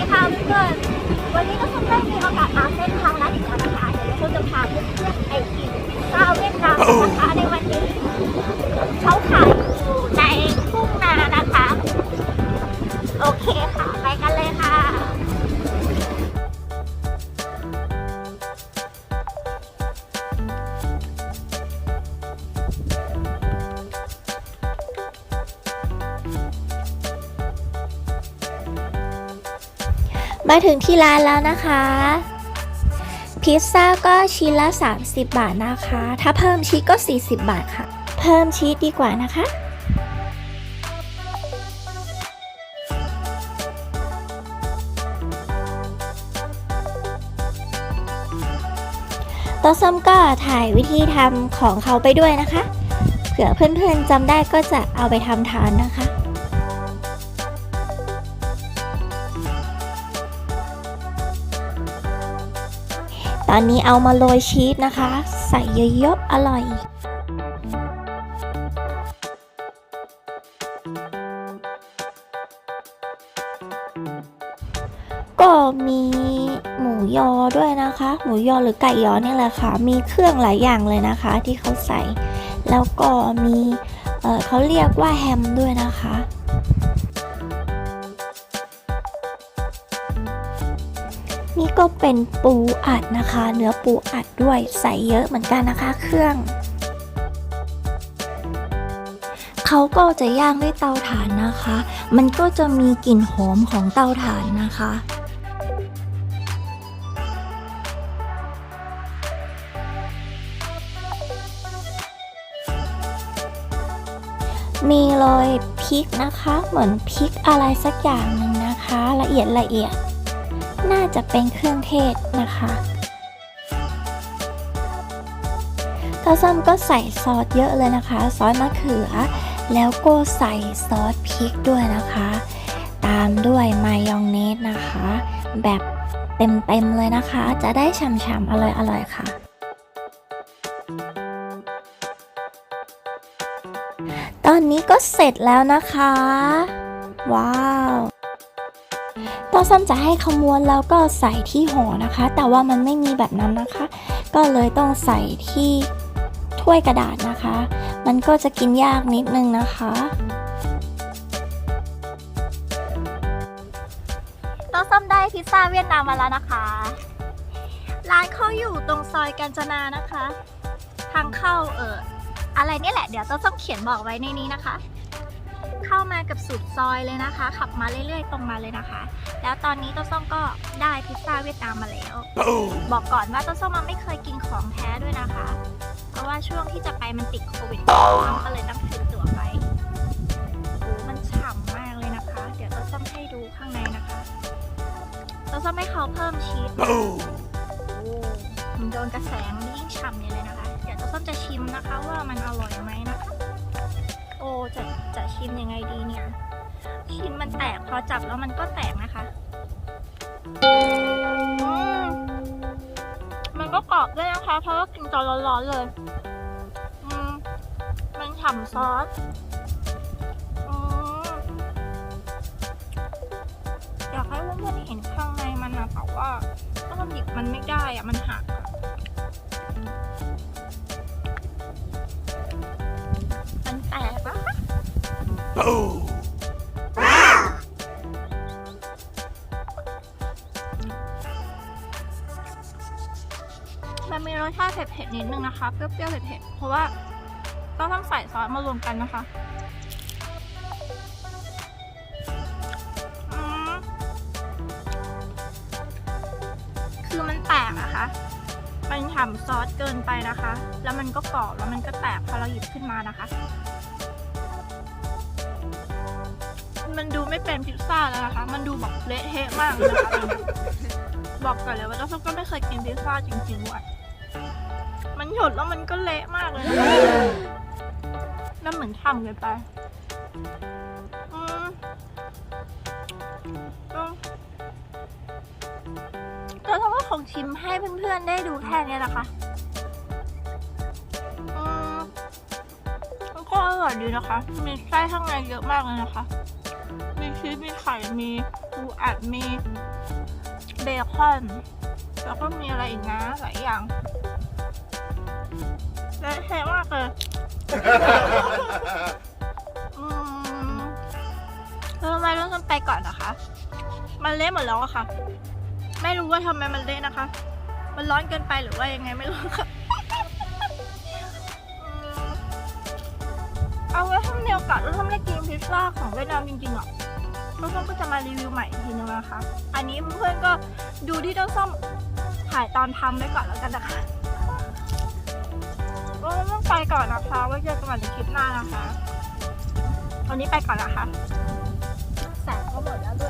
ดีค่ะเพื่อนวันนี้ก็คงได้มีโอกาสมาเส้นทางร้านอีกแล้วนะคะเดี๋ยวเราจะพาเพื่อนๆไป มาถึงที่ร้านแล้วนะคะ พิซซ่าก็ชิ้นละ 30 บาทนะคะ ถ้าเพิ่มชีสก็ 40 บาทค่ะ เพิ่มชีสดีกว่านะคะโตัวส้มก็ถ่ายวิธีทำของเขาไปด้วยนะคะ เผื่อเพื่อนๆจำได้ก็จะเอาไปทำทานนะคะ ตอนนี้เอามาโรยชีสนะคะ ใส่เยอะๆอร่อยก็มีหมูยอด้วยนะคะ หมูยอหรือไก่ยอเนี่ยแหละค่ะ มีเครื่องหลายอย่างเลยนะคะ ที่เขาใส่ แล้วก็มีเเขาเรียกว่าแฮมด้วยนะคะ นี่ก็เป็นปูอัดนะคะ เนื้อปูอัดด้วยใส่เยอะเหมือนกันนะคะ เครื่องเขาก็จะย่างด้วยเตาถ่านนะคะ มันก็จะมีกลิ่นหอมของเตาถ่านนะคะมีโรยพริกนะคะ เหมือนพริกอะไรสักอย่างหนึ่งนะคะ ละเอียดละเอียด น่าจะเป็นเครื่องเทศนะคะตาซ้ำก็ใส่ซอสเยอะเลยนะคะ ซอสมะเขือ แล้วก็ใส่ซอสพริกด้วยนะคะ ตามด้วยมายองเนสนะคะ แบบเต็มๆเลยนะคะ จะได้ฉ่ำๆอร่อยๆค่ะตอนนี้ก็เสร็จแล้วนะคะ ว้าว ตัวซ้ำจะให้ขมวนแล้วก็ใส่ที่ห่อนะคะ แต่ว่ามันไม่มีแบบนั้นนะคะ ก็เลยต้องใส่ที่ถ้วยกระดาษนะคะ มันก็จะกินยากนิดนึงนะคะต้องซ่อมได้พิซซ่าเวียดนามมาแล้วนะคะ ร้านเขาอยู่ตรงซอยกาญจนานะคะ ทางเข้าเอออะไรนี่แหละ เดี๋ยวต้องซ่อมเขียนบอกไว้ในนี้นะคะ มากับสุดซอยเลยนะคะ ขับมาเรื่อยๆ ตรงมาเลยนะคะ แล้วตอนนี้ต้นส้มก็ได้พิซซ่าเวียดนามมาแล้ว บอกก่อนว่าต้นส้มมันไม่เคยกินของแท้ด้วยนะคะ เพราะว่าช่วงที่จะไปมันติดโควิดก็เลยต้องซื้อตั๋วไปโอ้มันฉ่ำมากเลยนะคะ เดี๋ยวต้นส้มให้ดูข้างในนะคะต้นส้มให้เขาเพิ่มชีสโอ้มันโดนกระแสมันยิ่งฉ่ำเลยนะคะ เดี๋ยวต้นส้มจะชิมนะคะ ว่ามันอร่อยไหมนะคะ จะจะชิมยังไงดีเนี่ย ชิมมันแตกพอจับแล้วมันก็แตกนะคะมมันก็กรอบด้วยนะคะ เพราะว่ากินตอนร้อนๆเลยมมันฉ่ำซอสอยากให้เพื่อนๆเห็นข้างในมันนะแต่ว่าถ้ามันหยิบมันไม่ได้อะมันหักอะ มันมีรสชาติเผ็ดๆนิดนึงนะคะ เปรี้ยวๆเผ็ดๆเพราะว่าต้องทำใส่ซอสมารวมกันนะคะคือมันแตกอะคะ มันฉ่ำซอสเกินไปนะคะ แล้วมันก็กรอบแล้วมันก็แตกพอเราหยิบขึ้นมานะคะ มันดูไม่เป็นพิซซ่าแล้วนะคะ มันดูแบบเละเทะมากเลยนะคะบอกก่อนเลยว่าเจ้าส้มก็ไม่เคยกินพิซซ่าจริงๆว่ะมันหยดแล้วมันก็เละมากเลยนะนั่นเหมือนทำเกินไปก็ก็ถ้าว่าของชิมให้เพื่อนๆได้ดูแค่เนี้ยนะคะก็อร่อยดีนะคะ มีไส้ข้างในเยอะมากเลยนะคะ ข่มีปูอัดมีเบคอน แล้วก็มีอะไรอีกนะ หลายอย่างเละเทะมากเลยอืมเออทำไมต้องไปก่อนนะคะ มันเละหมดแล้วอะค่ะ ไม่รู้ว่าทำไมมันเละนะคะ มันร้อนเกินไปหรือว่ายังไงไม่รู้ค่ะอืมเอาไว้ถ้ามีโอกาสเราทำได้กินพิซซ่าของเวียดนามจริงๆอะ เราส้มก็จะมารีวิวใหม่อีกทีนึงนะคะ อันนี้เพื่อนๆก็ดูที่ต้าส้มถ่ายตอนทำไว้ก่อนแล้วกันนะคะก็ต้องไปก่อนนะคะไว้เจอกันใหม่ในคลิปหน้านะคะวันนี้ไปก่อนนะคะแสงก็หมดแล้วด้วย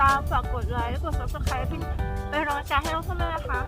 ตาม ฝากกดไลค์ กด subscribe เป็นกำลังใจให้เราเสมอนะคะ